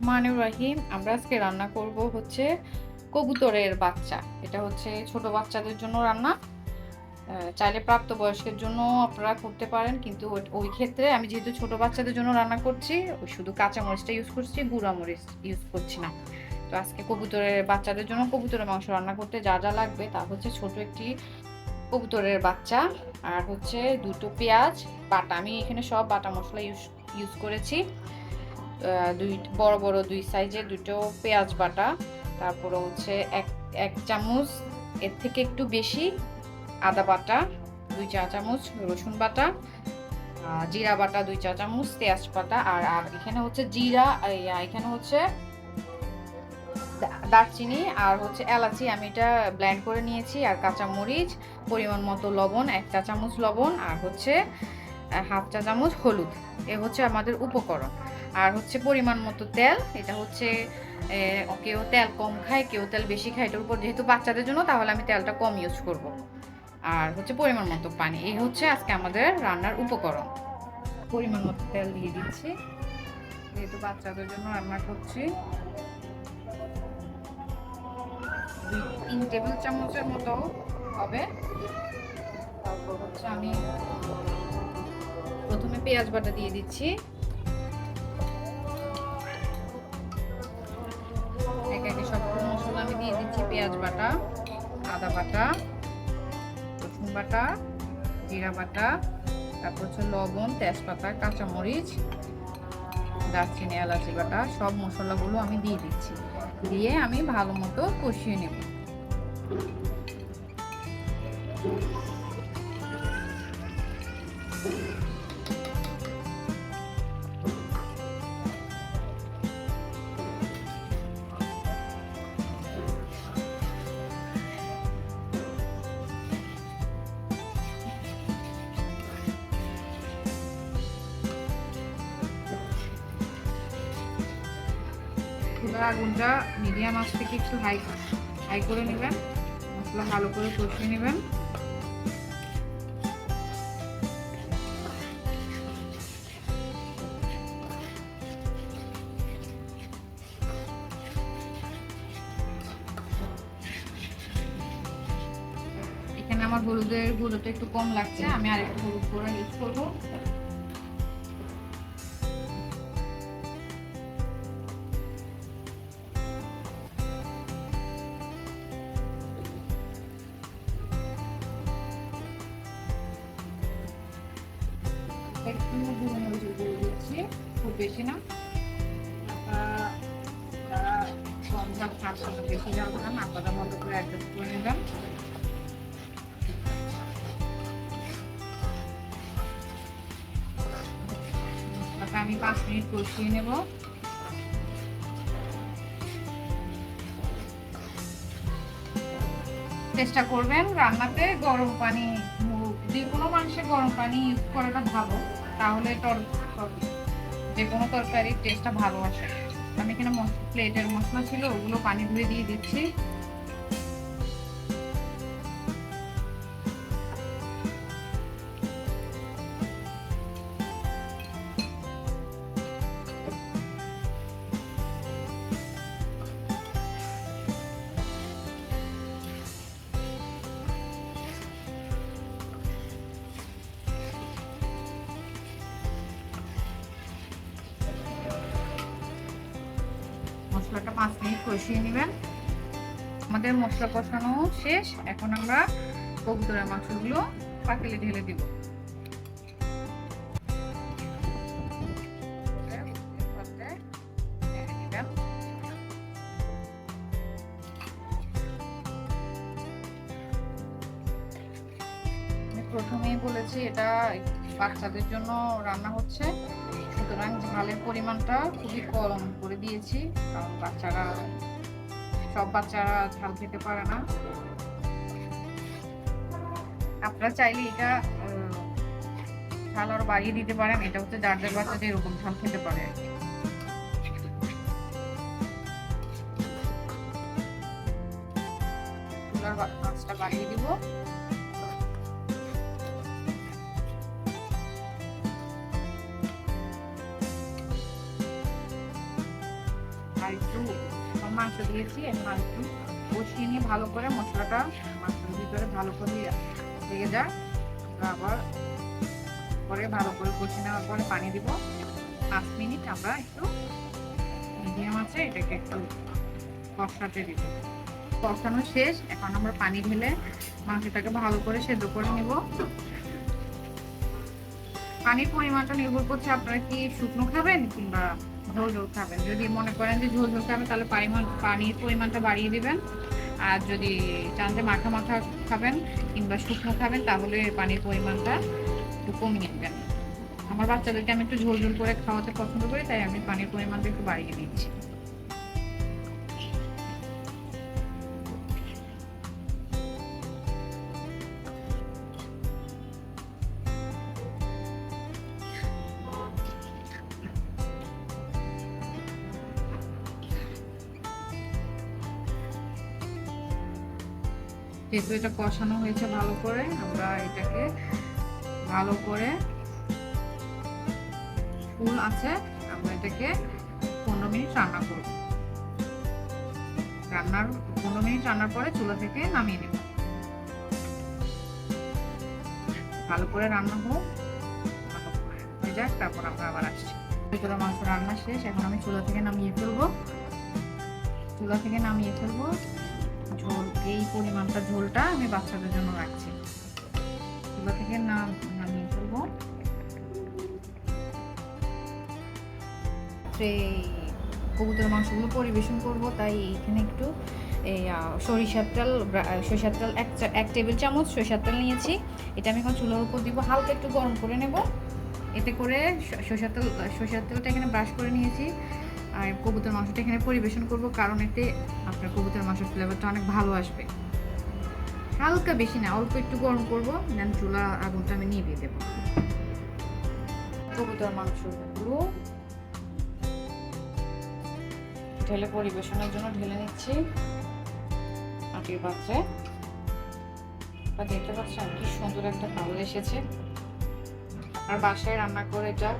মানুর রাহিম, আমরা আজকে রান্না করব হচ্ছে কবুতরের বাচ্চা। এটা হচ্ছে ছোট বাচ্চাদের জন্য রান্না। চাইলে প্রাপ্তবয়স্কের জন্য আপনারা করতে পারেন, কিন্তু ওই- ক্ষেত্রে আমি যেহেতু ছোট বাচ্চাদের জন্য রান্না করছি, ওই শুধু কাঁচা মরিচটা ইউজ করছি গুঁড়া মরিচ ইউজ করছি না। তো আজকে কবুতরের বাচ্চাদের জন্য কবুতরের মাংস রান্না করতে যা যা লাগবে, তা হচ্ছে ছোট একটি কবুতরের বাচ্চা, আর হচ্ছে দুটো পেঁয়াজ, বাটা, আমি এখানে সব বাটা মশলা ইউজ ইউজ করেছি। দুই, বড় বড় দুই সাইজের দুটো পেঁয়াজ বাটা, তারপরে হচ্ছে এক এক চামচ, এর থেকে একটু বেশি আদা বাটা, দুই চা চামচ রসুন বাটা জিরা বাটা, দুই চা চামচ বাটা, আর আর এখানে হচ্ছে জিরা এখানে হচ্ছে দারচিনি, আর হচ্ছে এলাচি, আমি এটা ব্ল্যান্ড করে নিয়েছি, আর কাঁচা মরিচ, পরিমাণ মতো লবণ, এক চা চামচ লবণ, আর হচ্ছে হাফ চা চামচ হলুদ। এ হচ্ছে আমাদের উপকরণ। আর হচ্ছে পরিমাণ মতো তেল, এটা হচ্ছে কেউ তেল কম খায়, কেউ তেল বেশি খায়, এটার উপর যেহেতু বাচ্চাদের জন্য, তাহলে আমি তেলটা কম ইউজ করব। আর হচ্ছে পরিমাণ মতো পানি, এই হচ্ছে আজকে আমাদের রান্নার উপকরণ। পরিমাণ মতো তেল দিয়ে দিচ্ছি। যেহেতু বাচ্চাদের জন্য রান্না করছি তিন টেবিল চামচের মতো হবে। তারপর হচ্ছে আমি প্রথমে পেঁয়াজ বাটা দিয়ে দিচ্ছি। পেঁয়াজ বাটা, আদা বাটা, রসুন বাটা, জিরা বাটা, তারপর হচ্ছে লবণ, তেজপাতা, কাঁচামরিচ, দারচিনি, এলাচি বাটা, সব মশলাগুলো আমি দিয়ে দিচ্ছি। দিয়ে আমি ভালো মতো কষিয়ে নেব। চুলার আগুনটা মিডিয়াম আঁচ থেকে একটু হাই হাই করে নেবেন, মশলা ভালো করে কষিয়ে নেবেন। এখানে আমার হলুদের গুঁড়োটা একটু কম লাগছে, আমি আর একটু হলুদ গুঁড়ো ইউজ করব। একটু গুঁড়ো দিচ্ছি খুব বেশি না। কম ঝাল বেশি ঝাল খান মতো করে অ্যাডজাস্ট করে মশলাটা আমি পাঁচ মিনিট কষিয়ে নেব। চেষ্টা করবেন রান্নাতে গরম পানি যে কোনো মানুষের গরম পানি ইউজ করাটা ভালো। তাহলে যে কোনো তরকারির টেস্টটা ভালো আসে। আমি এখানে প্লেটের মশলা ছিল, ওগুলো পানি ধুয়ে দিয়ে দিচ্ছি। মশলাটা পাঁচ মিনিট কষিয়ে নেবেন। আমাদের মশলা কষানো শেষ। এখন আমরা কবুতরের মাংসগুলো পাতিলে ঢেলে দিব। প্রথমেই বলেছি, এটা বাচ্চাদের জন্য রান্না হচ্ছে। সুতরাং ঝালের পরিমাণটা খুবই কম করে দিয়েছি, কারণ বাচ্চারা, সব বাচ্চারা ঝাল খেতে পারে না আপনারা চাইলে এটা ঝাল আরও বাড়িয়ে দিতে পারেন, এটা হচ্ছে যার যার বাচ্চা এরকম ঝাল খেতে পারে আর কি। বাড়িয়ে দিব মাংস দিয়েছি আর একটু কষিয়ে নিয়ে ভালো করে মশলাটা মাংসের ভিতরে ভালো করে লেগে যায় আবার পরে ভালো করে কষিয়ে নেওয়ার পরে পানি দিব। পাঁচ মিনিট আমরা একটু মিডিয়াম আছে, এটাকে একটু কষাতে দিব। কষানো শেষ, এখন আমরা পানি ঢেলে মাংসটাকে ভালো করে সেদ্ধ করে নিব। পানির পরিমাণটা নির্ভর করছে আপনারা কি শুকনো খাবেন কিংবা ঝোল ঝোল খাবেন। যদি মনে করেন যে ঝোল ঝোল খাবেন, তাহলে পরিমাণ পানির পরিমাণটা বাড়িয়ে দিবেন। আর যদি চান যে মাখা মাখা খাবেন কিংবা শুকনো খাবেন, তাহলে পানির পরিমাণটা একটু কমিয়ে নেবেন। আমার বাচ্চাদেরকে আমি একটু ঝোল ঝোল করে খাওয়াতে পছন্দ করি, তাই আমি পানির পরিমাণটা একটু বাড়িয়ে দিচ্ছি। যেহেতু এটা কষানো হয়েছে ভালো করে, আমরা এটাকে ভালো করে ফুল আছে, আমরা এটাকে পনেরো মিনিট রান্না করব। রান্নার পনেরো মিনিট রান্নার পরে চুলা থেকে নামিয়ে নেব। ভালো করে রান্না হোক হয়ে যাক, তারপর আমরা আবার আসছি। ভিতরে মাংস রান্না শেষ, এখন আমি চুলা থেকে নামিয়ে ফেলব। চুলা থেকে নামিয়ে ফেলব। ঝোল, এই পরিমাণটা ঝোলটা আমি বাচ্চাদের জন্য রাখছি। চুলা থেকে না নামিয়ে ফেলব। কবুতর মাংসগুলো পরিবেশন করব, তাই এখানে একটু এই সরিষার তেল সরিষার তেল, এক এক টেবিল চামচ সরিষার তেল নিয়েছি। এটা আমি এখন চুলার উপর দিব, হালকা একটু গরম করে নেব। এতে করে সরিষার তেল, সরিষার তেলটা এখানে ব্রাশ করে নিয়েছি। আর কবুতর মাংসটা এখানে পরিবেশন করব, কারণ এতে আপনার কবুতর মাংসের ফ্লেভারটা অনেক ভালো আসবে। হালকা বেশি না, অল্প একটু গরম করব দেন চুলা আগুনটা আমি নিভিয়ে দেবো। কবুতর মাংসগুলো ঢেলে পরিবেশনের জন্য ঢেলে নিচ্ছি। মাটির পাত্রে। বা দেখতে পাচ্ছেন কি সুন্দর একটা কালার এসেছে। আর বাসায় রান্না করে এটা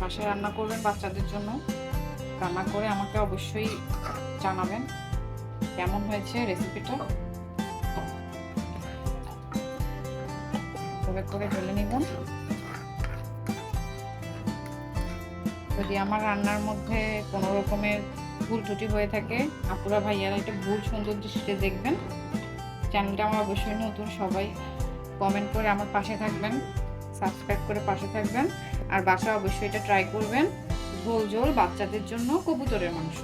বাসায় রান্না করবেন বাচ্চাদের জন্য। রান্না করে আমাকে অবশ্যই জানাবেন কেমন হয়েছে রেসিপিটা তবে করে ঢেলে নিবেন যদি আমার রান্নার মধ্যে কোনো রকমের ভুল ত্রুটি হয়ে থাকে, আপুরা ভাইয়ারা একটা ভুল সুন্দর দৃষ্টিতে দেখবেন, চ্যানেলটা আমার অবশ্যই নতুন, সবাই কমেন্ট করে আমার পাশে থাকবেন সাবস্ক্রাইব করে পাশে থাকবেন। আর বাসা অবশ্যই এটা ট্রাই করবেন। ঝোল ঝোল বাচ্চাদের জন্য কবুতরের মাংস।